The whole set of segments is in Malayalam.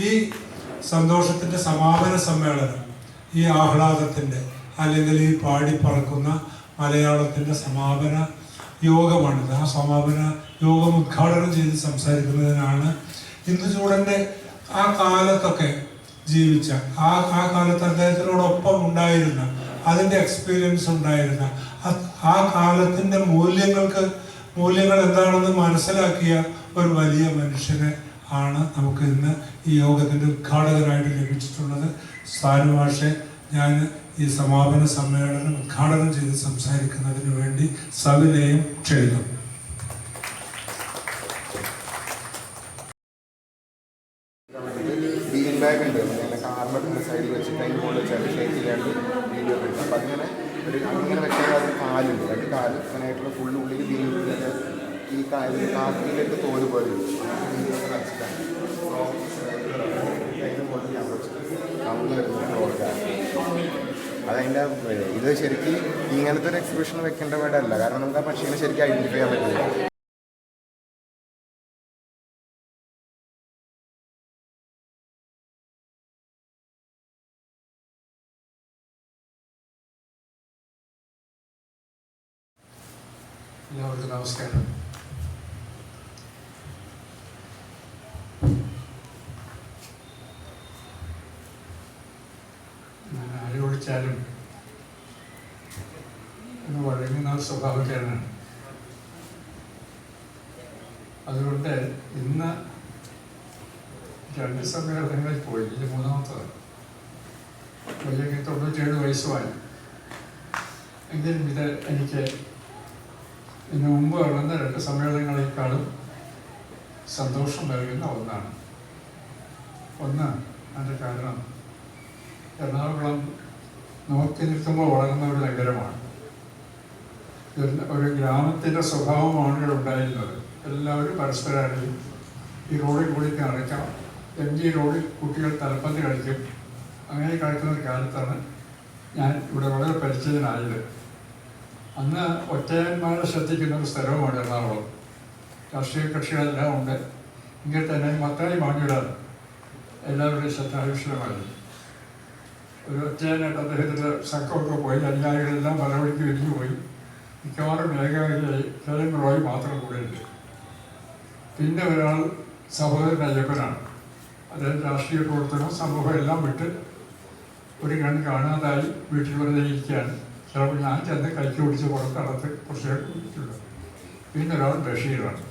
ഈ സന്തോഷത്തിന്റെ സമാപന സമ്മേളനം ഈ ആഹ്ലാദത്തിന്റെ അല്ലെങ്കിൽ ഈ പാടിപ്പറക്കുന്ന മലയാളത്തിന്റെ സമാപന യോഗമാണിത്. ആ സമാപന യോഗം ഉദ്ഘാടനം ചെയ്ത് സംസാരിക്കുന്നതിനാണ് ഇന്ദുചൂടന്റെ ആ കാലത്തൊക്കെ ജീവിച്ച ആ ആ കാലത്ത് അദ്ദേഹത്തിനോടൊപ്പം ഉണ്ടായിരുന്ന അതിന്റെ എക്സ്പീരിയൻസ് ഉണ്ടായിരുന്ന ആ കാലത്തിന്റെ മൂല്യങ്ങൾക്ക് മൂല്യങ്ങൾ എന്താണെന്ന് മനസ്സിലാക്കിയ ഒരു വലിയ മനുഷ്യനെ ആണ് നമുക്ക് ഇന്ന് ഈ യോഗത്തിന്റെ ഉദ്ഘാടകരായിട്ട് ലഭിച്ചിട്ടുള്ളത്. സാനുഭാഷെ ഞാൻ ഈ സമാപന സമ്മേളനം ഉദ്ഘാടനം ചെയ്ത് സംസാരിക്കുന്നതിന് വേണ്ടി സവിനയം ക്ഷണിക്കുന്നു. സൈഡിൽ വെച്ചിട്ട് വീഡിയോ ഒരു അങ്ങനെ കാലുണ്ട്. രണ്ട് കാൽ ഫുള്ള് ഉള്ളിൽ ഈ കാലിൽ കാക്കിലേക്ക് തോൽ പോലെ ഇരിക്കും. വീഡിയോ ഒക്കെ നടിച്ചിട്ടാണ് അതിന്റെ മുകളിൽ ഞാൻ വെച്ചിട്ട് കമ്മ് വരുന്ന റോഡാണ് അതതിന്റെ ഇത് ശരിക്കും ഇങ്ങനത്തെ ഒരു എക്സിബിഷൻ വെക്കേണ്ട വേടല്ല കാരണം നമുക്ക് ആ പക്ഷീനെ ശരിക്കും ഐഡന്റിഫൈ ചെയ്യാൻ പറ്റില്ല. എല്ലാവർക്കും നമസ്കാരം. ഞാൻ ആര് വിളിച്ചാലും ഒന്ന് വഴങ്ങുന്ന ഒരു സ്വഭാവക്കാരനാണ് അതുകൊണ്ട് ഇന്ന് രണ്ട് സമ്മേളനങ്ങളിൽ പോയി. ഇത് മൂന്നാമത്തത് വലിയ തൊണ്ണൂറ്റേഴ് വയസ്സുമായി. എങ്കിലും ഇത് എനിക്ക് ഇതിനു മുമ്പ് നടന്ന രണ്ട് സമ്മേളനങ്ങളെക്കാളും സന്തോഷം നൽകുന്ന ഒന്നാണ്. ഒന്ന് അതിന്റെ കാരണം എറണാകുളം നോക്കി നിൽക്കുമ്പോൾ വളർന്ന ഒരു നഗരമാണ്. ഒരു ഗ്രാമത്തിന്റെ സ്വഭാവമാണ് ഇവിടെ ഉണ്ടായിരുന്നത്. എല്ലാവരും പരസ്പരം അറിയും ഈ റോഡിൽ കൂടി നടക്കാം എം ജി റോഡിൽ കുട്ടികൾ തലപ്പന്ത് കളിക്കും. അങ്ങനെ കളിക്കുന്ന ഒരു കാലത്താണ് ഞാൻ ഇവിടെ വളരെ പരിചിതനായത്. അന്ന് ഒറ്റയന്മാരെ ശ്രദ്ധിക്കുന്ന ഒരു സ്ഥലവുമാണ് എറണാകുളം. രാഷ്ട്രീയ കക്ഷികളെല്ലാം ഉണ്ട്. എങ്കിൽ തന്നെ മത്തായി മാഞ്ഞിടാൻ എല്ലാവരുടെയും ശ്രദ്ധാവിഷയമായിരുന്നു ഒരു ഒറ്റയനായിട്ട് അദ്ദേഹത്തിന്റെ സംഘമൊക്കെ പോയി അനുയായികളെല്ലാം വരവഴിക്ക് വിരിഞ്ഞു പോയി മിക്കവാറും ഏകാഗിയായി കെലൻ റോയ് മാത്രം കൂടെ ഉണ്ട് പിന്നെ ഒരാൾ സഹോദരൻ അയ്യപ്പനാണ്. അദ്ദേഹം രാഷ്ട്രീയ പ്രവർത്തനം സമൂഹം എല്ലാം വിട്ട് ഒരു കണ്ണ് കാണാതായി വീട്ടിൽ വെറുതെ ഇരിക്കുകയാണ്. ചിലപ്പോൾ ഞാൻ ചെന്ന് കൈക്ക് പിടിച്ച് പുറത്തടത്ത് കുറച്ച് കുടിച്ചുള്ളൂ പിന്നെ ഒരാൾ ബഷീറാണ്.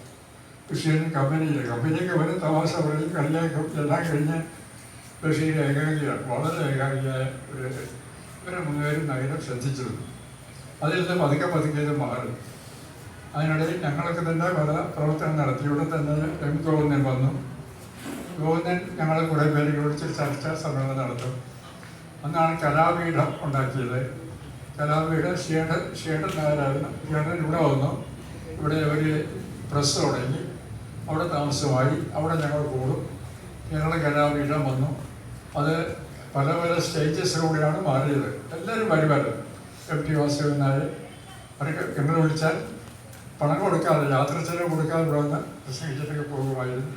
ബഷീറിന് കമ്പനിയില്ല. കമ്പനിയൊക്കെ വരെ തമാശ പറയും. കല്യാണം എല്ലാം കഴിഞ്ഞ് ബഷീർ ഏകാഗ്രിയാണ് വളരെ ഏകാഗ്രിയായ ഒരു ഇവരെ മൂന്നുപേരും നഗരം ശ്രദ്ധിച്ചിരുന്നു. നിന്ന് പതുക്കെ പതുക്കെ ഇത് മാറി. അതിനിടയിൽ ഞങ്ങളൊക്കെ തന്നെ പല പ്രവർത്തനം നടത്തി. ഇവിടെ തന്നെ എം ഗോവിന്ദൻ വന്നു. ഗോവിന്ദൻ ഞങ്ങൾ കുറേ പേര് വിളിച്ച് ചർച്ച സമ്മേളനം നടത്തും. അന്നാണ് കലാപീഠം ഉണ്ടാക്കിയത്. കലാപീഠം ഷേഡൻ ഷേഡൻ നായരായിരുന്നു. ഷേഡൻ ഇവിടെ വന്നു. ഇവിടെ ഒരു പ്രസ് തുടങ്ങി. അവിടെ താമസമായി. അവിടെ ഞങ്ങൾ കൂടും. ഞങ്ങളുടെ കലാപീഠം വന്നു. അത് പല പല സ്റ്റേജസിലൂടെയാണ് മാറിയത്. എല്ലാവരും വരുമായിരുന്നു എം ടി വാസുദേവൻ അവരൊക്കെ ഞങ്ങൾ വിളിച്ചാൽ പണം കൊടുക്കാതെ യാത്ര ചെലവ് കൊടുക്കാതെ വന്ന് പ്രസംഗിച്ചിട്ടൊക്കെ പോകുമായിരുന്നു.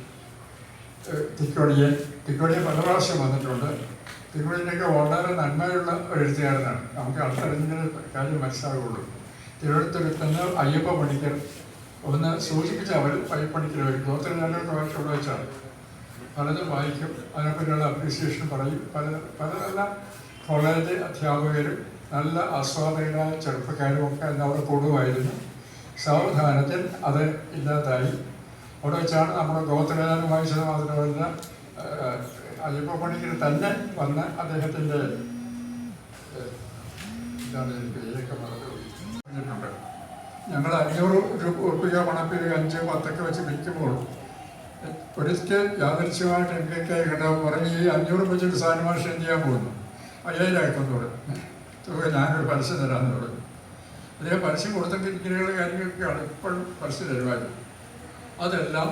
തിക്കോടിയെ തിക്കോടിയൻ പല പ്രാവശ്യം വന്നിട്ടുണ്ട്. തിരുവനന്തപുരത്തൊക്കെ വളരെ നന്മയുള്ള ഒരു എഴുത്തുകാരനാണ്. നമുക്ക് അടുത്തറിഞ്ഞ കാര്യം മനസ്സിലാവുള്ളൂ. തിരുവനന്തപുരത്ത് നിന്ന് അയ്യപ്പ പണിക്കർ ഒന്ന് സൂചിപ്പിച്ച അവർ പയ്യപ്പണിക്കർ വരും ഗോത്രജാലൊക്കെ വായിച്ചോട് വെച്ചാണ്. പലതും വായിക്കും. അതിനെപ്പറ്റിയുള്ള അപ്രീസിയേഷൻ പറയും. പല പല നല്ല കോളേജ് അധ്യാപകരും നല്ല ആസ്വാദകരായ ചെറുപ്പക്കാരും ഒക്കെ അന്ന് അവിടെ കൂടുമായിരുന്നു. സാവധാനത്തിൽ അത് ഇല്ലാതായി. അവിടെ വെച്ചാണ് നമ്മുടെ ഗോത്രജാലം വായിച്ചത് മാത്രമല്ല അയ്യപ്പ പണിക്കർ തന്നെ വന്ന അദ്ദേഹത്തിന്റെ എന്താണ് പേരൊക്കെ പറഞ്ഞിട്ടുണ്ട് ഞങ്ങൾ അഞ്ഞൂറ് രൂപ പണപ്പിൽ അഞ്ച് പത്തൊക്കെ വെച്ച് വിൽക്കുമ്പോൾ ഒരിക്കൽ യാദൃശ്യമായിട്ട് എന്തൊക്കെ കിട്ടാൻ പറഞ്ഞ് ഈ അഞ്ഞൂറ് വെച്ചിട്ട് സാധനം ചെയ്യാൻ പോകുന്നു? അയ്യായിരം പറഞ്ഞു തുക ഞാനൊരു പരസ്യം തരാമെന്ന് പറഞ്ഞു. അദ്ദേഹം പരസ്യം കൊടുത്തെങ്കിൽ ഇങ്ങനെയുള്ള കാര്യങ്ങളൊക്കെയാണ് ഇപ്പോഴും പരസ്യം തരുമായിരുന്നു അതെല്ലാം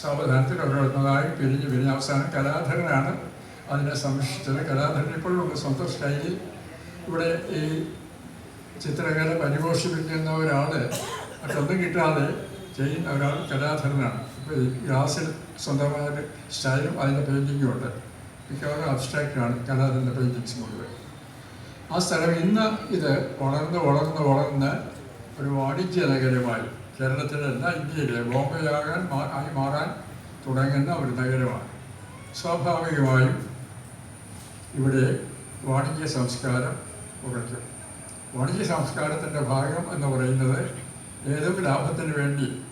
സാവധാനത്തിൽ ഇടപെടുന്നതായി പിരിഞ്ഞ് പിരിഞ്ഞ് അവസാനം കലാധരനാണ്. അതിനെ സംരക്ഷിച്ചത്. കലാധരൻ ഇപ്പോഴും ഉണ്ട് സ്വന്തം സ്റ്റൈലിൽ ഇവിടെ ഈ ചിത്രകല പരിപോഷിപ്പിക്കുന്ന ഒരാൾ മറ്റൊന്നും കിട്ടാതെ ചെയ്യുന്ന ഒരാൾ കലാധരനാണ്. ഈ ഗ്ലാസിൽ സ്വന്തമായ സ്റ്റൈലും അതിന്റെ പെയിന്റിങ്ങും ഉണ്ട്. മിക്കവാറും അബ്സ്ട്രാക്റ്റാണ് കലാധരന്റെ പെയിന്റിങ്സ് മുഴുവൻ. ആ സ്ഥലം ഇന്ന് ഇത് വളർന്ന് വളർന്ന് വളർന്ന് ഒരു വാണിജ്യ നഗരമായി. കേരളത്തിലല്ല ഇന്ത്യയിലെ ബോംബെയാകാൻ ആയി മാറാൻ തുടങ്ങുന്ന ഒരു നഗരമാണ്. സ്വാഭാവികമായും ഇവിടെ വാണിജ്യ സംസ്കാരം കുറയ്ക്കും വാണിജ്യ സംസ്കാരത്തിന്റെ ഭാഗം എന്ന് പറയുന്നത് ഏതും ലാഭത്തിന് വേണ്ടി?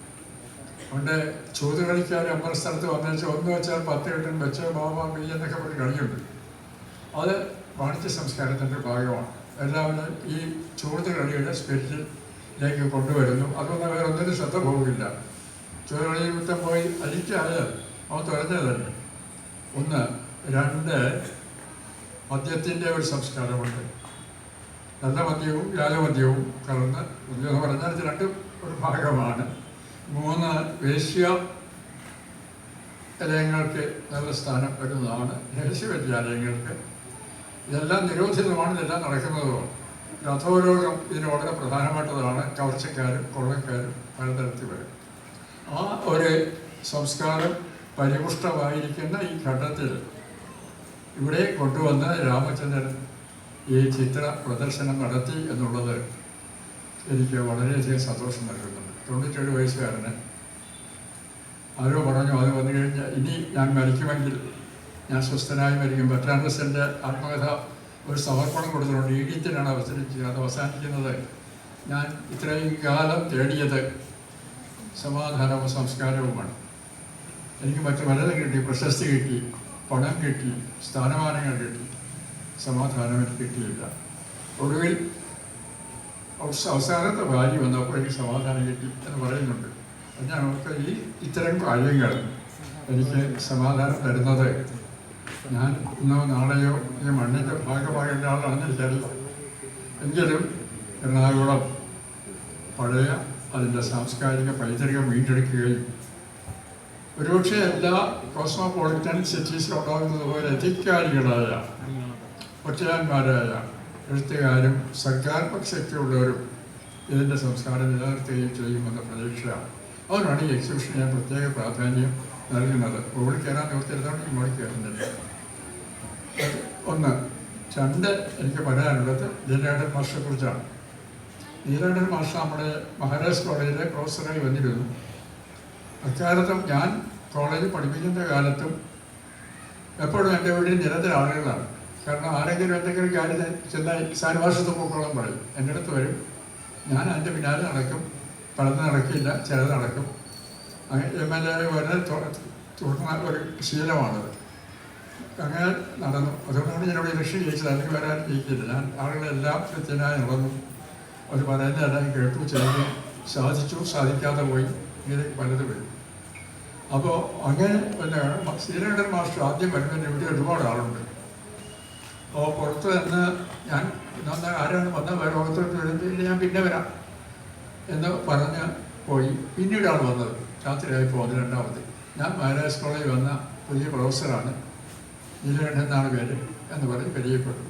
അവിടെ ചൂതുകളിക്കാർ അമ്പല സ്ഥലത്ത് വന്നേച്ച് ഒന്ന് വെച്ചാൽ പത്ത് കിട്ടും വെച്ചോ ബാബാ മീ എന്നൊക്കെ പറഞ്ഞ് കളിയുണ്ട്. അത് വാണിജ്യ സംസ്കാരത്തിന്റെ ഭാഗമാണ്. എല്ലാവരും ഈ ചൂട് കളിയുടെ സ്പിരിറ്റിലേക്ക് കൊണ്ടുവരുന്നു. അതൊന്നും വേറെ ഒന്നിനും ശ്രദ്ധ പോകില്ല. ചൂടുകളി യുദ്ധം പോയി അരിക്കായാൽ അവൻ തന്നെ. ഒന്ന് രണ്ട് മദ്യത്തിന്റെ ഒരു സംസ്കാരമുണ്ട്. നല്ല മദ്യവും വ്യാജമദ്യവും കലർന്ന് മദ്യം പറഞ്ഞാൽ ഇത് രണ്ടും ഒരു ഭാഗമാണ്. മൂന്ന് വേശ്യ നിലയങ്ങൾക്ക് നല്ല സ്ഥാനം വരുന്നതാണ്. രഹസ്യ വിദ്യാലയങ്ങൾക്ക് ഇതെല്ലാം നിരോധിതമാണ് ഇതെല്ലാം നടക്കുന്നതുമാണ്. രഥോരോഗം ഇതിന് വളരെ പ്രധാനമായിട്ടതാണ് കവർച്ചക്കാരും കൊള്ളക്കാരും പലതരത്തിൽ വരും. ആ ഒരു സംസ്കാരം പരിപുഷ്ടമായിരിക്കുന്ന ഈ ഘട്ടത്തിൽ ഇവിടെ കൊണ്ടുവന്ന രാമചന്ദ്രൻ ഈ ചിത്ര പ്രദർശനം നടത്തി എന്നുള്ളത് എനിക്ക് വളരെയധികം സന്തോഷം നൽകുന്നുണ്ട്. തൊണ്ണൂറ്റേഴ് വയസ്സുകാരന്. ആരോ പറഞ്ഞു അത് വന്നു കഴിഞ്ഞാൽ ഇനി ഞാൻ മരിക്കുമെങ്കിൽ ഞാൻ സ്വസ്ഥനായി മരിക്കും ബറ്റാൻഡസിന്റെ ആത്മകഥ ഒരു സമർപ്പണം കൊടുത്തിട്ടുണ്ട്. ഈഡിയത്തിനാണ് അവസരിച്ചത് അത് അവസാനിക്കുന്നത് ഞാൻ ഇത്രയും കാലം തേടിയത് സമാധാനവും സംസ്കാരവുമാണ്. എനിക്ക് മറ്റു പലതും കിട്ടി. പ്രശസ്തി കിട്ടി. പണം കിട്ടി. സ്ഥാനമാനങ്ങൾ കിട്ടി. സമാധാനം എനിക്ക് കിട്ടിയില്ല. ഒടുവിൽ അവസ- അവസാനത്തെ ഭാര്യ വന്നപ്പോൾ എനിക്ക് സമാധാനം കിട്ടി എന്ന് പറയുന്നുണ്ട്. ഞാൻ ഈ ഇത്തരം കാര്യങ്ങൾ എനിക്ക് സമാധാനം തരുന്നത് ഞാൻ ഇന്നോ നാളെയോ ഈ മണ്ണിന്റെ ഭാഗമാകേണ്ട ആളാണെന്ന് എനിക്കറിയില്ല എങ്കിലും എറണാകുളം പഴയ അതിന്റെ സാംസ്കാരിക പൈതൃകം വീണ്ടെടുക്കുകയും ഒരുപക്ഷെ എല്ലാ കോസ്മോപോളിറ്റൻ സിറ്റീസിലും ഉണ്ടാകുന്നത് അധികാരികളായ ഒറ്റയാന്മാരായ എഴുത്തുകാരും സർഗാത്മക ശക്തിയുള്ളവരും ഇതിന്റെ സംസ്കാരം നിലനിർത്തുകയും ചെയ്യുമെന്ന പ്രതീക്ഷയാണ്. അതുകൊണ്ടാണ് ഈ എക്സിബിഷന് ഞാൻ പ്രത്യേക പ്രാധാന്യം. നൽകുന്നത് ഓടി കയറാൻ നിവർത്തിരുന്നോണ്ട് ഇങ്ങോട്ട് കയറുന്നില്ല അത് ഒന്ന് രണ്ട് എനിക്ക് പറയാനുള്ളത് നീലാണ്ടൻ മാസ്റ്ററെ കുറിച്ചാണ്. നീലാണ്ടൻ മാസ്റ്റർ നമ്മുടെ മഹാരാജ് കോളേജിലെ പ്രൊഫസറായി വന്നിരുന്നു. അക്കാലത്തും ഞാൻ കോളേജിൽ പഠിപ്പിക്കുന്ന കാലത്തും എപ്പോഴും എന്റെ വീട്ടിൽ നിരന്തരം ആളുകളാണ്. കാരണം ആരെങ്കിലും എന്തെങ്കിലും കാര്യം ചെന്നാൽ സാരഭാഷത്ത് പോക്കോളം പറയും. എന്റെ അടുത്ത് വരും. ഞാൻ അതിന്റെ പിന്നാലെ നടക്കും. പലത് നടക്കില്ല. ചിലത് നടക്കും. എം എൽ എ വരെ തുടർന്ന ഒരു ശീലമാണത്. അങ്ങനെ നടന്നു. അതുകൊണ്ടാണ് ഞാനിവിടെ ഇലക്ഷൻ ജയിച്ചത് അല്ലെങ്കിൽ വരാൻ ജയിക്കില്ല ഞാൻ ആളുകളെല്ലാം കൃത്യനായി നടന്നു. അവർ പറയുന്നതെല്ലാം കേട്ടു ചെയ്തു സാധിച്ചു സാധിക്കാതെ പോയി. ഇങ്ങനെ പലത് വരും. അപ്പോൾ അങ്ങനെ പിന്നെ ശ്രീരംഗൻ മാസ്റ്റർ ആദ്യം വരുന്നതിന് ഇവിടെ ഒരുപാട് ആളുണ്ട്. അപ്പോൾ പുറത്ത് നിന്ന് ഞാൻ നന്ന ആരാണ് വന്ന ലോകത്തോട്ട് വരുമ്പോൾ ഞാൻ പിന്നെ വരാം എന്ന് പറഞ്ഞ് പോയി. പിന്നീടാണ് വന്നത് രാത്രിയായി പോകുന്നത് രണ്ടാമത്. ഞാൻ മഹാരാജ് കോളേജിൽ വന്ന പുതിയ പ്രൊഫസറാണ്. നീലകണ്ഠൻ എന്നാണ് പേര് എന്ന് പറഞ്ഞ് പരിചയപ്പെട്ടു.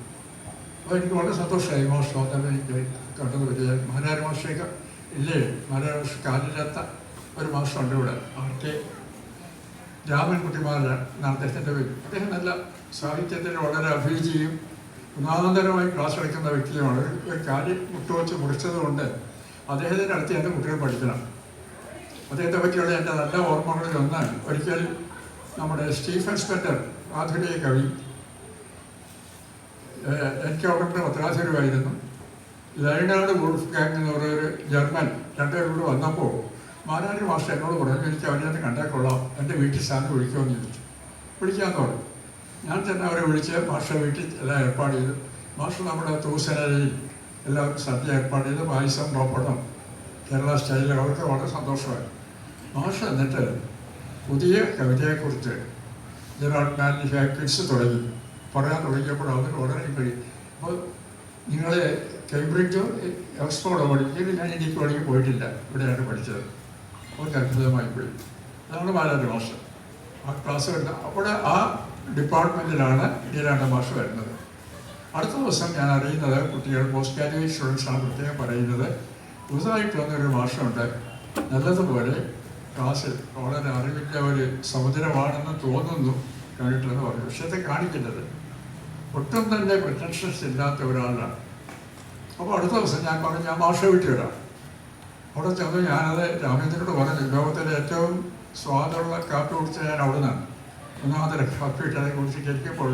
അപ്പോൾ എനിക്ക് വളരെ സന്തോഷമായി മാസ്റ്റർ തന്നെ എനിക്ക് കണ്ടത് പരിചയം മഹാരാജ മാസ്റ്ററൊക്കെ ഇല്ലേ? മഹാരാജ മാസ്റ്റർ കാലില്ലാത്ത ഒരു മാസ്റ്റർ ഉണ്ട് ഇവിടെ. ആർ കെ രാമൻകുട്ടിമാരുടെ എന്നാണ് അദ്ദേഹത്തിന്റെ പേര് അദ്ദേഹം നല്ല സാഹിത്യത്തിൽ വളരെ അഭിരുചിയും ഗുണാന്തരമായി ക്ലാസ് എടുക്കുന്ന വ്യക്തിയുമാണ്. ഒരു- ഒരു കാര്യം മുട്ടുവച്ച് മുറിച്ചതുകൊണ്ട് അദ്ദേഹത്തിന്റെ അടുത്ത് എന്റെ കുട്ടികൾ പഠിക്കണം അദ്ദേഹത്തെ പറ്റിയുള്ള എന്റെ നല്ല ഓർമ്മകളിൽ ഒന്നാണ്. ഒരിക്കൽ നമ്മുടെ സ്റ്റീഫൻ സ്പെറ്റർ ആധുനിക കവി എനിക്ക് അവിടെ പത്രാധിപരുമായിരുന്നു ലൈനാട് വുൾഫ് ഗാങ് എന്ന് പറയുന്നൊരു ജർമ്മൻ രണ്ടുപേരും കൂടെ വന്നപ്പോൾ മാനാരി മാസ്റ്റർ എന്നോട് പറഞ്ഞു എനിക്ക് അവനെ കണ്ടാൽ കൊള്ളാം എന്റെ വീട്ടിൽ സ്ഥാനത്ത് വിളിക്കുമെന്ന് ചോദിച്ചു. വിളിക്കാമെന്ന് പറഞ്ഞു. ഞാൻ തന്നെ അവരെ വിളിച്ച് മാസ്റ്റർ വീട്ടിൽ എല്ലാം ഏർപ്പാട് ചെയ്തു. മാസ്റ്റർ നമ്മുടെ തൂസനയിൽ എല്ലാവർക്കും സദ്യ ഏർപ്പാട് ചെയ്ത്. പായസം പപ്പടം കേരള സ്റ്റൈലിൽ അവർക്ക് വളരെ സന്തോഷമായി. മാസ്റ്റർ എന്നിട്ട് പുതിയ കവിതയെക്കുറിച്ച് ജെറാൾഡ് മാൻലി ഹാക്കിൻസ് തുടങ്ങി. പറയാൻ തുടങ്ങിയപ്പോൾ അവർ വളരെ കഴിയും അപ്പോൾ നിങ്ങളെ കേംബ്രിഡ്ജോ ഓക്സ്ഫോർഡോ പഠിച്ചു ഞാൻ എനിക്ക് പഠിക്കാൻ പോയിട്ടില്ല. ഇവിടെയാണ് പഠിച്ചത്. അവർക്ക് അത്ഭുതമായി പോയി. അതാണ് ബാലാജി മാഷ് ആ ക്ലാസ് വരുന്ന അവിടെ ആ ഡിപ്പാർട്ട്മെന്റിലാണ് നീലാണ്ട മാഷ് വരുന്നത്. അടുത്ത ദിവസം ഞാൻ അറിയുന്നത് കുട്ടികൾ പോസ്റ്റ് ഗ്രാജുവേറ്റ് സ്റ്റുഡൻസാണ് പ്രത്യേകം പറയുന്നത്. പുതുതായിട്ട് വന്നൊരു മാഷുണ്ട് നല്ലതുപോലെ ക്ലാസ്സിൽ വളരെ അറിവിന്റെ ഒരു സമുദ്രമാണെന്ന് തോന്നുന്നു കണ്ടിട്ടെന്ന് പറഞ്ഞു. പക്ഷെ അത് കാണിക്കുന്നത് ഒട്ടും തന്നെ പ്രിറ്റൻഷൻസ് ഇല്ലാത്ത ഒരാളാണ്. അപ്പോൾ അടുത്ത ദിവസം ഞാൻ പറഞ്ഞു ഞാൻ ഭാഷ വീട്ടിൽ വരാം. അവിടെ ചെന്ന് ഞാനത് രാമേന്ദ്രനോട് പറഞ്ഞു ലോകത്തിലെ ഏറ്റവും സ്വാദുള്ള കാപ്പി കുടിച്ച ഞാൻ അവിടെ നിന്നാണ് ഒന്നാമതൊരു കാപ്പി ഇട്ടതെ കുറിച്ച് കേൾക്കുമ്പോൾ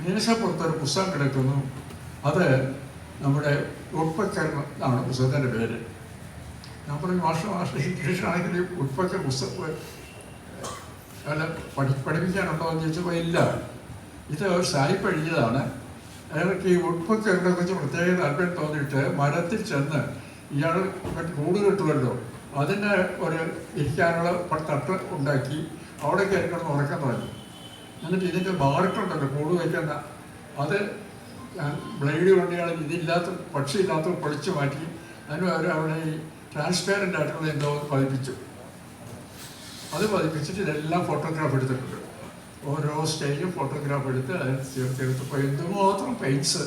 മീനശപ്പുറത്തൊരു പുസ്തകം കിടക്കുന്നു. അത് നമ്മുടെ ഉൾപ്പക്കൽ എന്നാണ് പുസ്തകത്തിന്റെ പേര്. ഞാൻ പറഞ്ഞു മാഷ ഇംഗ്ലീഷ് ഇംഗ്ലീഷാണെങ്കിൽ ഉൾപ്പെട്ട പുസ്തകം അല്ല പഠി പഠിപ്പിക്കാനുണ്ടോ എന്ന് ചോദിച്ചപ്പോൾ ഇല്ല. ഇത് സായിപ്പ് എഴുതിയതാണ്. അയാൾക്ക് ഈ ഉൾപ്പക്കലിനെ കുറിച്ച് പ്രത്യേക താല്പര്യം തോന്നിയിട്ട് മരത്തിൽ ചെന്ന് ഇയാൾ കൂട് കെട്ടുമല്ലോ അതിന് ഒരു ഇരിക്കാനുള്ള തട്ട് ഉണ്ടാക്കി അവിടെ കയറിക്കൊണ്ട് ഉറക്കാൻ ഉറക്കം തുടങ്ങി എന്നിട്ട് ഇതിന്റെ ബാർക്കുണ്ടല്ലോ കൂട് വയ്ക്കുന്ന അത് ബ്ലേഡ് കൊണ്ടിയാണെങ്കിൽ ഇതില്ലാത്ത പക്ഷി ഇല്ലാത്ത പൊളിച്ചു മാറ്റി. അതിന് അവർ അവിടെ ഈ ട്രാൻസ്പെയറന്റ് ആയിട്ടുള്ള എന്തോ പതിപ്പിച്ചു. അത് പതിപ്പിച്ചിട്ട് ഇതെല്ലാം ഫോട്ടോഗ്രാഫ് എടുത്തിട്ടുണ്ട്. ഓരോ സ്റ്റേജിലും ഫോട്ടോഗ്രാഫ് എടുത്ത് അതിൽ ചേർത്തെടുത്തപ്പോൾ എന്തുമാത്രം പെയിൻസ്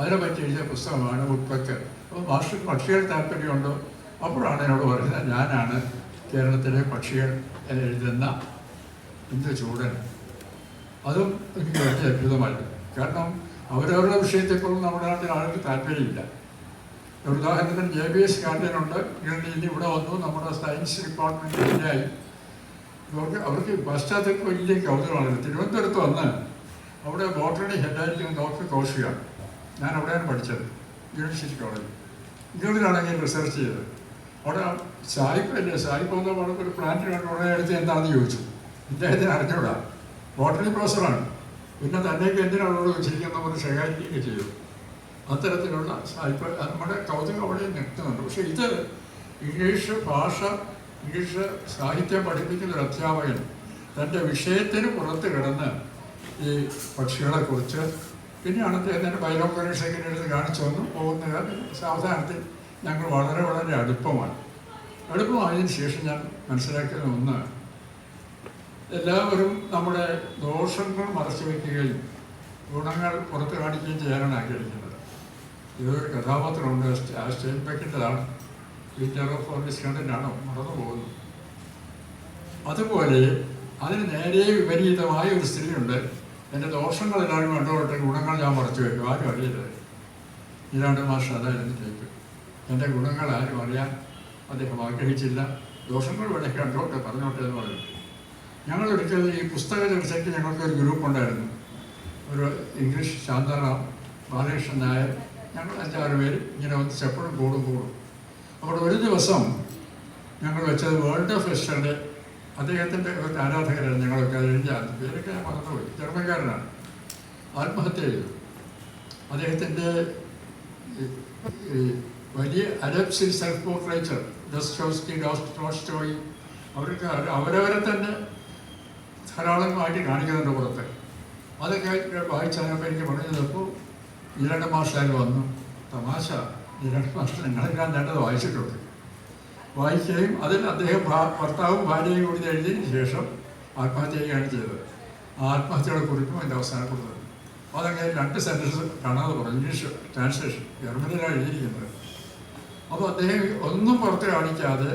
അതിനെ പറ്റി എഴുതിയ പുസ്തകമാണ് ഉപ്പക്ക് അപ്പോൾ ഭാഷ പക്ഷികൾ താല്പര്യമുണ്ടോ? അപ്പോഴാണ് എന്നോട് പറയുന്നത് ഞാനാണ് കേരളത്തിലെ പക്ഷികൾ എഴുതുന്ന ഇന്ദു ചൂടൻ. അതും എനിക്ക് വലിയ അത്ഭുതമായിരുന്നു. കാരണം അവരവരുടെ വിഷയത്തെക്കുറിച്ച് നമ്മുടെ നാട്ടിൽ ആളുകൾക്ക് താല്പര്യമില്ല. ഉദാഹരണത്തിന് ജെ ബി എസ് ഗാർഡിയനുണ്ട് ഇങ്ങനെ ഇനി ഇവിടെ വന്നു നമ്മുടെ സയൻസ് ഡിപ്പാർട്ട്മെന്റിലായി അവർക്ക് അവർക്ക് പശ്ചാത്തലത്തിൽ വലിയ കൗതുകമാണ് തിരുവനന്തപുരത്ത് വന്ന് അവിടെ ബോട്ടണി ഹെഡായിരിക്കുന്ന ഡോക്ടർ കൗശിയാണ് ഞാൻ അവിടെയാണ് പഠിച്ചത്. യൂണിവേഴ്സിറ്റി കോളേജ് ഇംഗ്ലണ്ടിലാണെങ്കിൽ റിസർച്ച് ചെയ്തത്. അവിടെ സായിപ്പ് അല്ലേ? സായിപ്പ് എന്ന പറഞ്ഞ ഒരു പ്ലാന്റ് കണ്ടു ഉടനെ എടുത്ത് എന്താണെന്ന് ചോദിച്ചു. ഇദ്ദേഹത്തിന് അറിഞ്ഞൂടാ. ബോട്ടണി പ്രൊഫസറാണ് പിന്നെ തന്നെയൊക്കെ എന്തിനാണ് അവിടെ വെച്ചിരിക്കുന്ന ഒരു ശേഖരിക്കുകയൊക്കെ ചെയ്തു. അത്തരത്തിലുള്ള നമ്മുടെ കൗതുകം അവിടെ നിൽക്കുന്നുണ്ട് പക്ഷേ ഇത് ഇംഗ്ലീഷ് ഭാഷ ഇംഗ്ലീഷ് സാഹിത്യം പഠിപ്പിക്കുന്ന ഒരു അധ്യാപകൻ തന്റെ വിഷയത്തിന് പുറത്ത് കിടന്ന് ഈ പക്ഷികളെക്കുറിച്ച് പിന്നെയാണ് അദ്ദേഹത്തിന്റെ ബൈലോക്കറീസൊക്കെ എടുത്ത് കാണിച്ചു വന്നു പോകുന്ന സാവധാനത്തിൽ ഞങ്ങൾ വളരെ വളരെ അടുപ്പമാണ്. അടുപ്പമായതിനു ശേഷം ഞാൻ മനസ്സിലാക്കിയത് ഒന്ന് എല്ലാവരും നമ്മുടെ ദോഷങ്ങൾ മറച്ചു വയ്ക്കുകയും ഗുണങ്ങൾ പുറത്ത് കാണിക്കുകയും ചെയ്യാനാണ് ആഗ്രഹിക്കുന്നത്. ഇതൊരു കഥാപാത്രമുണ്ട്. ആ സ്റ്റേൻ ബെക്കിന്റെതാണ് പീറ്റർ ഓഫ് കണ്ടന്റാണോ മറന്നു പോകുന്നു അതുപോലെ അതിന് നേരെ വിപരീതമായ ഒരു സ്ത്രീയുണ്ട് എന്റെ ദോഷങ്ങൾ എല്ലാവരും കണ്ടോട്ടെ. ഗുണങ്ങൾ ഞാൻ മറച്ചു വയ്ക്കും ആരും അറിയരുത്. ഇതാണ് മാഷ് അതായിരുന്നു ടൈപ്പ് എന്റെ ഗുണങ്ങൾ ആരും അറിയാൻ അദ്ദേഹം ആഗ്രഹിച്ചില്ല. ദോഷങ്ങൾ വേണേ കണ്ടോട്ടെ പറഞ്ഞോട്ടെ എന്ന് പറഞ്ഞു. ഞങ്ങൾ ഒരിക്കൽ ഈ പുസ്തക ചർച്ചയ്ക്ക് ഞങ്ങൾക്ക് ഒരു ഗ്രൂപ്പ് ഉണ്ടായിരുന്നു. ഒരു ഇംഗ്ലീഷ് ശാന്തറാം ബാലകൃഷ്ണൻ നായർ ഞങ്ങൾ അഞ്ചാറ് പേര് ഇങ്ങനെ വന്ന് എപ്പോഴും കൂടും കൂടും. അപ്പോൾ ഒരു ദിവസം ഞങ്ങൾ വെച്ചത് വേൾഡ് ഓഫ് എസ്റ്ററുടെ അദ്ദേഹത്തിന്റെ ഒരു ആരാധകരാണ് ഞങ്ങളൊക്കെ അത് ആൾ. പേരൊക്കെ ഞാൻ മറന്നുപോയി. ജർമ്മൻകാരനാണ്. ആത്മഹത്യ ചെയ്തു. അദ്ദേഹത്തിന്റെ വലിയ അലപ്സി സെൽഫ് പോർട്രേച്ചർ ഡോസ്റ്റോസ്കി ഡോസ്റ്റോയി അവർക്ക് അവർ അവരവരെ തന്നെ ധാരാളമായിട്ട് കാണിക്കുന്നുണ്ട് പുറത്ത്. അതൊക്കെ വായിച്ചപ്പോൾ എനിക്ക് പറഞ്ഞു അപ്പോൾ ഈരണ്ട് മാഷാർ വന്നു. തമാശ. ഈരണ്ട് മാസ്റ്റർ നിങ്ങളെല്ലാം രണ്ടത് വായിച്ചിട്ടുണ്ട്. വായിക്കുകയും അതിൽ അദ്ദേഹം ഭർത്താവും ഭാര്യയും കൂടി എഴുതിയതിന് ശേഷം ആത്മഹത്യ ചെയ്യുകയാണ് ചെയ്തത്. ആ ആത്മഹത്യയുടെ കുറിപ്പും എന്റെ അവസാനം കൊടുത്തത് അതങ്ങനെ രണ്ട് സെന്റൻസ് കാണാതെ പറഞ്ഞു. ഇംഗ്ലീഷ് ട്രാൻസ്ലേഷൻ ജർമ്മനിയിലാണ് എഴുതിയിരിക്കുന്നത്. അപ്പോൾ അദ്ദേഹം ഒന്നും പുറത്ത് കാണിക്കാതെ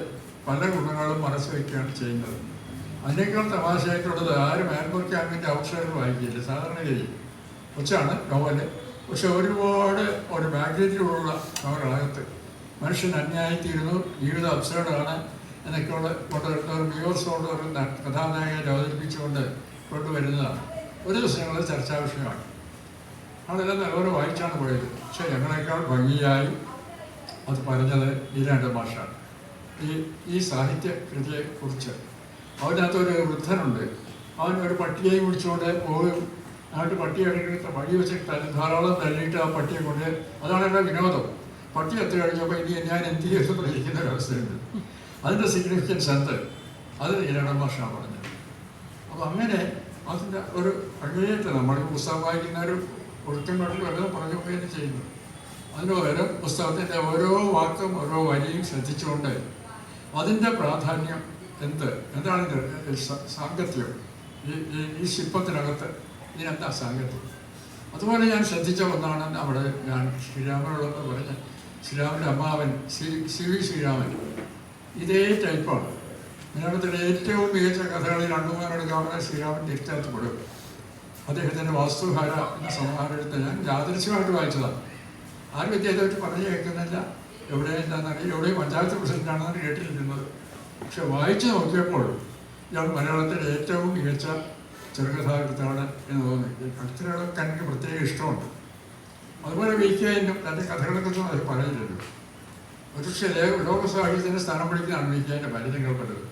പല ഗുണങ്ങളും മനസ്സ് വയ്ക്കുകയാണ് ചെയ്യുന്നത്. അതിനേക്കാൾ തമാശയായിട്ടുള്ളത് ആരും ആൽബർ ക്യാമ്പിന്റെ അവസരങ്ങൾ വായിക്കില്ല. സാധാരണഗതി കൊച്ചാണ് നോവൽ. പക്ഷെ ഒരുപാട് ഒരു ബാഗേജുള്ള അവരുടെ അകത്ത് മനുഷ്യൻ അന്യായിത്തീരുന്നു ജീവിതം അപ്സേഡാണ് എന്നൊക്കെയുള്ള കൊണ്ടുവരുന്ന ഒരു ബിയോസോട് ഒരു കഥാനായകനെ അവതരിപ്പിച്ചുകൊണ്ട് കൊണ്ടുവരുന്നതാണ്. ഒരു ദിവസം ഞങ്ങൾ ചർച്ചാ വിഷയമാണ്. ഞങ്ങളെല്ലാം നല്ലപോലെ വായിച്ചാണ് പോയത്. പക്ഷേ ഞങ്ങളെക്കാൾ ഭംഗിയായി അത് പറഞ്ഞത് ഈരാണ്ട് മാഷാണ് ഈ ഈ സാഹിത്യ കൃതിയെക്കുറിച്ച് അവനകത്തൊരു വൃദ്ധനുണ്ട്. അവൻ ഒരു പട്ടികയും പിടിച്ചുകൊണ്ട് പോകും എന്നിട്ട് പട്ടിയെ എടുക്കുന്ന വഴി വെച്ചിട്ട് ധാരാളം തല്ലിയിട്ട് ആ പട്ടിയെ കൊണ്ട് അതാണ് എന്റെ വിനോദം. പട്ടി എത്ര കഴിഞ്ഞപ്പോൾ ഇനി ഞാൻ എന്ത് ചെയ്ത് ഇരിക്കുന്ന ഒരവസ്ഥയുണ്ട് അതിന്റെ സിഗ്നിഫിക്കൻസ് എന്ത്? അത് ഈരാണ്ട് ഭാഷ പറഞ്ഞത്. അപ്പോൾ അങ്ങനെ അതിന്റെ ഒരു അങ്ങേയറ്റം നമ്മൾ പുസ്തകം വായിക്കുന്ന ഒരു ഒഴുക്കം കണ്ടിൽ വല്ലതും പറഞ്ഞു പോവുകയാണ് ചെയ്യുന്നു. അതിന് പകരം പുസ്തകത്തിന്റെ ഓരോ വാക്കും ഓരോ വരിയും ശ്രദ്ധിച്ചുകൊണ്ട് അതിന്റെ പ്രാധാന്യം എന്ത്? എന്താണ് സാങ്കത്യം. ഈ- ഈ ശില്പത്തിനകത്ത് ഇതിനെന്താ സാങ്കത്യം അതുപോലെ ഞാൻ ശ്രദ്ധിച്ച ഒന്നാണ് നമ്മുടെ ഞാൻ ശ്രീരാമനോടൊക്കെ പറഞ്ഞ ശ്രീരാമന്റെ അമ്മാവൻ ശ്രീ സി വി ശ്രീരാമൻ. ഇതേ ടൈപ്പാണ് മലയാളത്തിലെ ഏറ്റവും മികച്ച കഥകളിൽ രണ്ടുമൂന്നെടുക്കാവുന്ന ശ്രീരാമൻ തിരുത്താത്തപ്പെടും അദ്ദേഹത്തിന്റെ വാസ്തുഹാര എന്ന സമാഹാരത്തെ ഞാൻ യാദൃശ്യമായിട്ട് വായിച്ചതാണ്. ആരും ഇദ്ദേഹത്തെ പറഞ്ഞു കേൾക്കുന്നില്ല. എവിടെ എന്താണെന്നറിയില്ല എവിടെയും പഞ്ചായത്ത് പ്രസിഡന്റാണെന്നാണ് കേട്ടിരിക്കുന്നത്. പക്ഷെ വായിച്ചു നോക്കിയപ്പോൾ ഇയാൾ മലയാളത്തിലെ ഏറ്റവും മികച്ച ചെറുകഥാകൃത്താണ് എന്ന് തോന്നി. കഥകളൊക്കെ എനിക്ക് പ്രത്യേക ഇഷ്ടമുണ്ട്. അതുപോലെ വി കെ എന്നും തന്റെ കഥകളെക്കുറിച്ചും അത് പറയുന്നുണ്ട് ഒരുപക്ഷെ ലോക സാഹിത്യത്തിന് സ്ഥാനം പിടിക്കുന്നതാണ് വി കെ എന്റെ പരിചയങ്ങൾപ്പെട്ടത്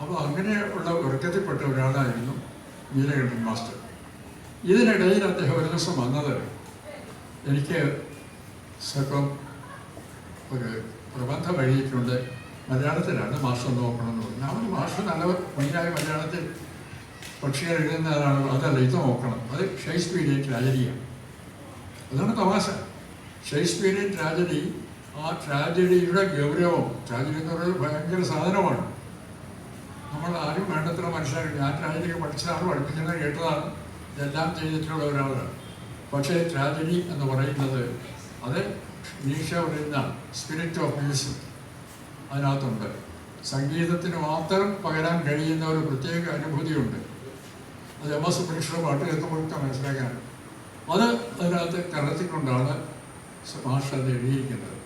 അപ്പോൾ അങ്ങനെയുള്ള ഉറക്കത്തിൽപ്പെട്ട ഒരാളായിരുന്നു നീലകണ്ഠൻ മാസ്റ്റർ. ഇതിനിടയിൽ അദ്ദേഹം ഒരു ദിവസം വന്നത് എനിക്ക് സ്വല്പം ഒരു പ്രബന്ധം എഴുതിയിട്ടുണ്ട് മലയാളത്തിലാണ് മാസ്റ്റർ നോക്കണമെന്ന് പറഞ്ഞു ഞാൻ ഒരു മാസ്റ്റർ നല്ല മുന്നിലായ മലയാളത്തിൽ പക്ഷികൾ ആരാണോ? അതല്ല ഇത് നോക്കണം. അത് ഷേക്സ്പിയറിയൻ ട്രാജഡിയാണ്. അതാണ് തമാശ. ഷേക്സ്പിയറിയൻ ട്രാജഡി ആ ട്രാജഡിയുടെ ഗൗരവം ട്രാജഡി എന്ന് പറയുന്നത് ഭയങ്കര സാധനമാണ്. നമ്മൾ ആരും വേണ്ടത്ര മനസ്സിലാക്കി ഞാൻ ട്രാജഡി പഠിച്ചതാണ് പഠിപ്പിക്കുന്നത് കേട്ടതാണ്. ഇതെല്ലാം ചെയ്തിട്ടുള്ള ഒരാളാണ്. പക്ഷേ ട്രാജഡി എന്ന് പറയുന്നത് അത് നീഷ പറയുന്ന സ്പിരിറ്റ് ഓഫ് മ്യൂസിക് അതിനകത്തുണ്ട്. സംഗീതത്തിന് മാത്രം പകരാൻ കഴിയുന്ന ഒരു പ്രത്യേക അനുഭൂതിയുണ്ട്. അത് എം എസ് സുബ്രഹ്മണ്യ പാട്ട് കേൾക്കുമ്പോഴൊക്കെ മനസ്സിലാക്കാണ് അത് അതിനകത്ത് കരത്തിക്കൊണ്ടാണ് ഭാഷ അത് എഴുതിയിരിക്കുന്നത്.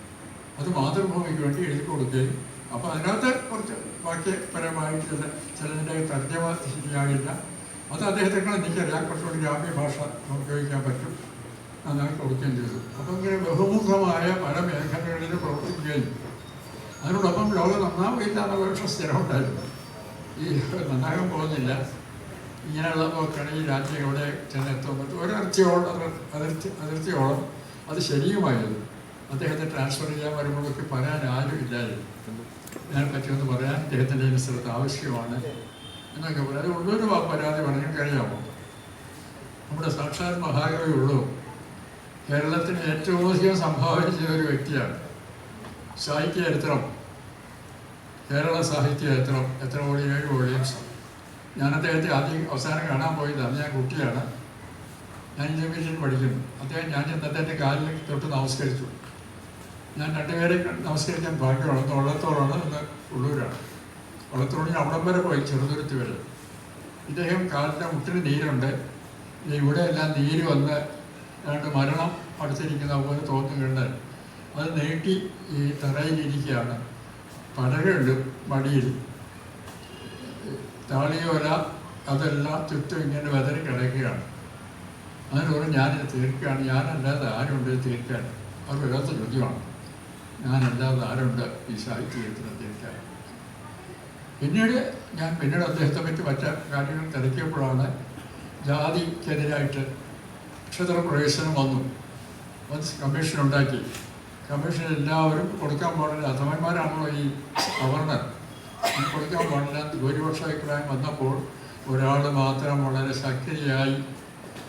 അത് മാതൃഭൂമിക്ക് വേണ്ടി എഴുതി കൊടുക്കുകയും അപ്പോൾ അതിനകത്ത് കുറച്ച് വാക്യപരമായി ചില ചിലതിന്റെ തർജമ ശരിയാകില്ല. അത് അദ്ദേഹത്തെക്കാൾ എനിക്കറിയാം. കുറച്ചുകൂടി ഗ്രാമ്യ ഭാഷ ഉപയോഗിക്കാൻ പറ്റും. നന്നായി കൊടുക്കുകയും ചെയ്തു അപ്പം ഇങ്ങനെ ബഹുമുഖമായ പല മേഖലകളിൽ പ്രവർത്തിക്കുകയും അതിനോടൊപ്പം ലോകം നന്നാവില്ല എന്നുള്ള പക്ഷം സ്ഥിരമുണ്ടായിരുന്നു. ഈ നന്നാകാൻ പോകുന്നില്ല. ഇങ്ങനെയുള്ള നോക്കുകയാണ് ഈ രാജ്യം എവിടെ പറ്റും. ഒരർച്ചയോളം അതിർത്തി അതിർത്തിയോളം അത് ശരിയുമായിരുന്നു. അദ്ദേഹത്തെ ട്രാൻസ്ഫർ ചെയ്യാൻ വരുമ്പോഴൊക്കെ പറയാൻ ആരും ഇല്ലായിരുന്നു. ഞാൻ പറ്റുമെന്ന് പറയാൻ അദ്ദേഹത്തിന്റെ അനുസരിച്ച് ആവശ്യമാണ് എന്നൊക്കെ പറയാം. ഉള്ളൊരു പരാതി പരാതി കഴിയാമോ? നമ്മുടെ സാക്ഷാത് മഹാകവി ഉള്ളൂ കേരളത്തിന് ഏറ്റവും അധികം സംഭാവന ചെയ്ത ഒരു വ്യക്തിയാണ്. സാഹിത്യ ചരിത്രം. കേരള സാഹിത്യ ചരിത്രം. എത്ര കോടി ഏഴ് വോളിയംസ് ഞാൻ അദ്ദേഹത്തെ ആദ്യം അവസാനം കാണാൻ പോയത് അന്ന് ഞാൻ കുട്ടിയാണ്. ഞാൻ ഇൻജുമേഷൻ പഠിക്കുന്നു. അദ്ദേഹം ഞാൻ ചെന്ന് അദ്ദേഹത്തെ കാലിൽ തൊട്ട് നമസ്കരിച്ചു. ഞാൻ രണ്ടുപേരെ നമസ്കരിക്കാൻ ഭാഗ്യമാണ്. ഒന്ന് വള്ളത്തോളാണ് ഒന്ന് ഉള്ളൂരാണ്. ഞാൻ അവിടം വരെ പോയി ചെറുതുരുത്തി വരെ ഇദ്ദേഹം കാലിന്റെ മുട്ടിന് നീരുണ്ട്. ഇവിടെ എല്ലാം നീര് വന്ന് രണ്ട് മരണം അടുത്തിരിക്കുന്ന പോലെ തോന്നുന്നുണ്ട്. അത് നീട്ടി ഈ തറയിലിരിക്കുകയാണ് പലരുണ്ട് മടിയിൽ. താളിയോല അതെല്ലാം ചുറ്റും ഇങ്ങനെ വെതറി കിടക്കുകയാണ്. അതിന് പറഞ്ഞു ഞാനിത് തീർക്കുകയാണ്. ഞാനല്ലാതെ ആരുണ്ട് തീർക്കാൻ? അത് വരാത്ത ചോദ്യമാണ്. ഞാനല്ലാതെ ആരുണ്ട് ഈ സാഹിത്യത്തിന് തീർക്കാൻ? പിന്നീട് ഞാൻ പിന്നീട് അദ്ദേഹത്തെ പറ്റി മറ്റ കാര്യങ്ങൾ തിരക്കിയപ്പോഴാണ് ജാതിക്കെതിരായിട്ട് ക്ഷേത്രപ്രവേശനം വന്നു. അത് കമ്മീഷൻ ഉണ്ടാക്കി. കമ്മീഷൻ എല്ലാവരും കൊടുക്കാൻ പാടില്ല. അധമന്മാരാണല്ലോ ഈ ഗവർണർ ഈ വളരെ ഭൂരിപക്ഷ അഭിപ്രായം വന്നപ്പോൾ ഒരാൾ മാത്രം വളരെ ശക്തിയായി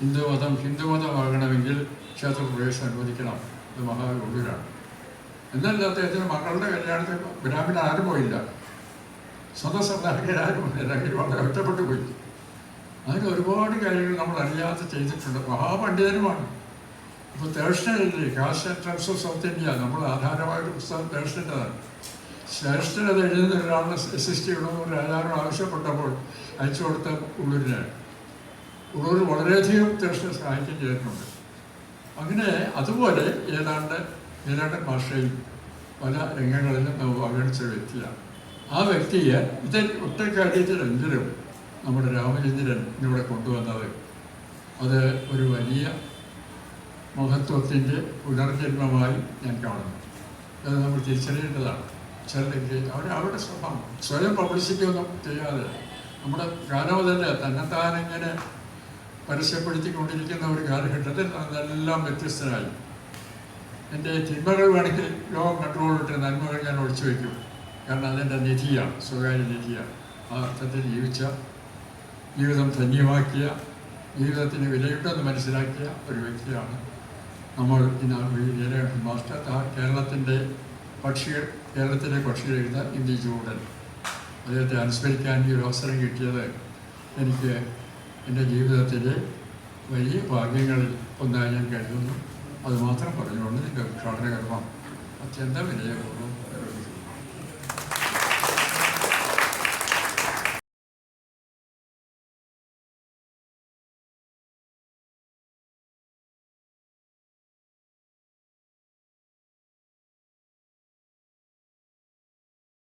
ഹിന്ദുമതം ഹിന്ദുമതമാകണമെങ്കിൽ ക്ഷേത്രപ്രവേശം അനുവദിക്കണം. ഇത് മഹാഗുരുരാണ് എന്നല്ല അദ്ദേഹത്തിന് മക്കളുടെ കല്യാണത്തിൽ ബ്രാഹ്മിണ ആരും പോയില്ല. സ്വന്തം സമുദായക്കാരും അല്ലെങ്കിൽ വളരെ ഒറ്റപ്പെട്ടു പോയി. അങ്ങനെ ഒരുപാട് കാര്യങ്ങൾ നമ്മൾ അറിയാതെ ചെയ്തിട്ടുണ്ട്. മഹാപണ്ഡിതനുമാണ് ഇപ്പോൾ തേഴ്സ്റ്റനില്ലേ caste and tribes of south India. നമ്മൾ ആധാരമായിട്ട് പുസ്തകം തേഴ്സ്റ്റന്റെതാണ് ശ്രേഷ്ഠൻ അത് എഴുതുന്ന ഒരാളിനെ അസിസ്റ്റ് ചെയ്യണമെന്ന് രാജാവിനോട് ആവശ്യപ്പെട്ടപ്പോൾ അയച്ചു കൊടുത്ത ഉള്ളൂരിനാണ്. ഉള്ളൂർ വളരെയധികം തേഴ്സ്റ്റനെ സഹായിക്കുകയും ചെയ്തിട്ടുണ്ട്. അങ്ങനെ അതുപോലെ ഏതാണ്ട് ഏതാണ്ട് ഭാഷയിൽ പല രംഗങ്ങളിലും നമ്മൾ അവഗണിച്ച വ്യക്തിയാണ്. ആ വ്യക്തിയെ ഇത് ഒറ്റ നമ്മുടെ രാമചന്ദ്രൻ ഇവിടെ കൊണ്ടുവന്നത് അത് ഒരു വലിയ മഹത്വത്തിന്റെ പുനർജന്മമായി ഞാൻ കാണുന്നു. അത് നമ്മൾ തിരിച്ചറിയേണ്ടതാണ്. ചിലർക്ക് അവർ അവരുടെ സ്വഭാവം സ്വയം പബ്ലിസിറ്റി ഒന്നും ചെയ്യാതെ നമ്മുടെ കാലം തന്നെ തന്നെത്താനിങ്ങനെ പരസ്യപ്പെടുത്തിക്കൊണ്ടിരിക്കുന്ന ഒരു കാലഘട്ടത്തിൽ അതെല്ലാം വ്യത്യസ്തരായി. എന്റെ തിന്മകൾ വേണമെങ്കിൽ ലോകം കൺട്രോളിട്ട് നന്മകൾ ഞാൻ ഒളിച്ചു വയ്ക്കും. കാരണം അതെന്റെ നിധിയാണ് സ്വകാര്യ നിധിയാണ്. ആ അർത്ഥത്തിൽ ജീവിച്ച ജീവിതം ധന്യമാക്കിയ ജീവിതത്തിന് വിലയിട്ടെന്ന് മനസ്സിലാക്കിയ ഒരു വ്യക്തിയാണ് നമ്മൾ ഇന്ന് മാസ്റ്റർ കേരളത്തിന്റെ പക്ഷികൾ കേരളത്തിലെ പക്ഷികൾ എഴുത ഇന്ത്യ ചൂടൻ അദ്ദേഹത്തെ അനുസ്മരിക്കാൻ ഈ ഒരു അവസരം കിട്ടിയത് എനിക്ക് എന്റെ ജീവിതത്തിലെ വലിയ ഭാഗ്യങ്ങളിൽ ഒന്നായി ഞാൻ കരുതുന്നു. അതുമാത്രം പറഞ്ഞുകൊണ്ട് എന്റെ ഉദ്ഘാടന അത്യന്തം വിനയപൂർവം.